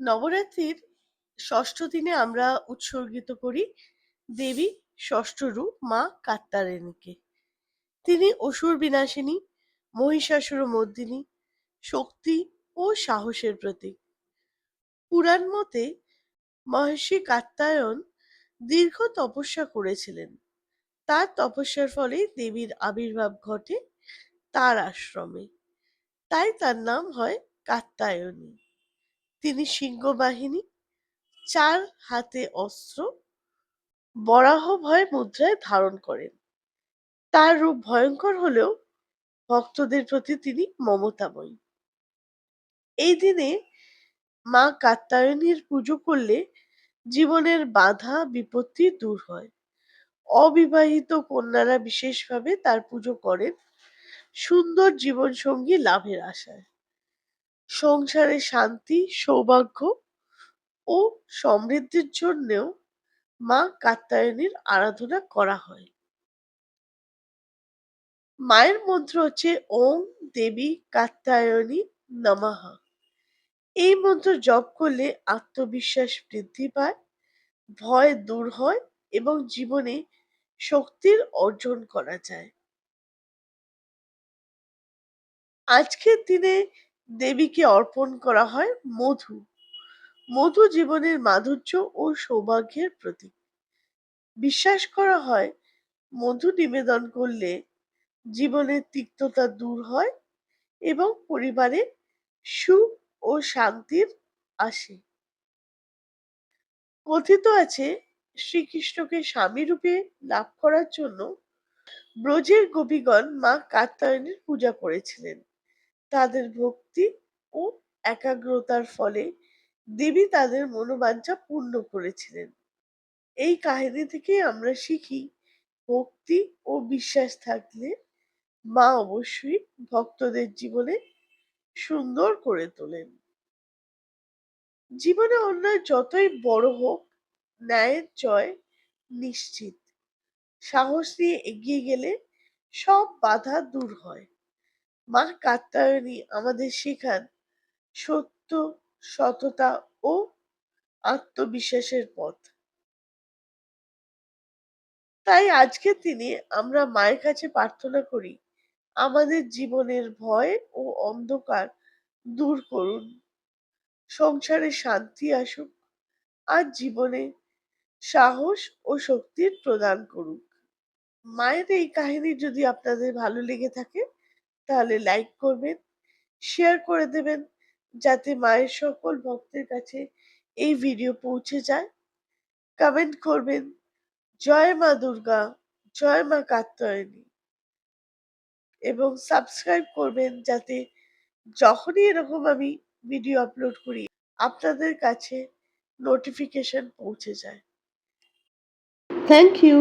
নবরাত্রির ষষ্ঠ দিনে আমরা উৎসর্গিত করি দেবী ষষ্ঠ রূপ মা কাত্তায়নীকে তিনি অসুর বিনাশিনী, মহিষাসুর মর্দিনী, শক্তি ও সাহসের প্রতীক। পুরাণ মতে মহর্ষি কাত্তায়ন দীর্ঘ তপস্যা করেছিলেন। তার তপস্যার ফলে দেবীর আবির্ভাব ঘটে তার আশ্রমে। তাই তার নাম হয় কাত্তায়নী। তিনি সিংহবাহিনী, চার হাতে অস্ত্র, বরাহ ভয় মুদ্রায় ধারণ করেন। তার রূপ ভয়ঙ্কর হলেও ভক্তদের প্রতি তিনি মমতাময়ী। এই দিনে মা কাত্তায়নীর পুজো করলে জীবনের বাধা, বিপত্তি দূর হয়। অবিবাহিত কন্যারা বিশেষভাবে তার পুজো করেন। সুন্দর জীবনসঙ্গী লাভের আশায়। সংসারে শান্তি, সৌভাগ্য ও সমৃদ্ধির জন্যেও মা কাত্যায়নীর আরাধনা করা হয়। মায়ের মন্ত্র হচ্ছে ওম দেবী কাত্যায়নী নমঃ। এই মন্ত্র জপ করলে আত্মবিশ্বাস বৃদ্ধি পায়, ভয় দূর হয় এবং জীবনে শক্তির অর্জন করা যায়। আজকের দিনে দেবীকে অর্পণ করা হয় মধু। মধু জীবনের মাধুর্য ও সৌভাগ্যের প্রতীক। বিশ্বাস করা হয়, মধু নিবেদন করলে জীবনের তিক্ততা দূর হয় এবং পরিবারে সুখ ও শান্তির আসে। কথিত আছে, শ্রীকৃষ্ণকে স্বামী রূপে লাভ করার জন্য ব্রজের গোপীগণ মা কাত্যায়নীর পূজা করেছিলেন। তাদের ভক্তি ও একাগ্রতার ফলে দেবী তাদের মনোবাঞ্ছা পূর্ণ করেছিলেন। এই কাহিনী থেকে আমরা শিখি, ভক্তি ও বিশ্বাস থাকলে মা অবশ্যই ভক্তদের জীবনে সুন্দর করে তোলেন। জীবনে অন্যায় যতই বড় হোক, ন্যায়ের জয় নিশ্চিত। সাহস নিয়ে এগিয়ে গেলে সব বাধা দূর হয়। মা কাত্যায়নী আমাদের শেখান সত্য, সততা ও আত্মবিশ্বাসের পথ। তাই আজকের দিনে আমরা মায়ের কাছে প্রার্থনা করি, আমাদের জীবনের ভয় ও অন্ধকার দূর করুন। সংসারে শান্তি আসুক, আর জীবনে সাহস ও শক্তির প্রদান করুক। মায়ের এই কাহিনী যদি আপনাদের ভালো লেগে থাকে তাহলে লাইক করবেন শেয়ার করে দেবেন যাতে মায়ের সকল ভক্তের কাছে এই ভিডিও পৌঁছে যায়। কমেন্ট করবেন, জয় মা দুর্গা, জয় মা কাত্যায়নী এবং সাবস্ক্রাইব করবেন যাতে যখনই এরকম আমি ভিডিও আপলোড করি, আপনাদের কাছে নোটিফিকেশন পৌঁছে যায়। Thank you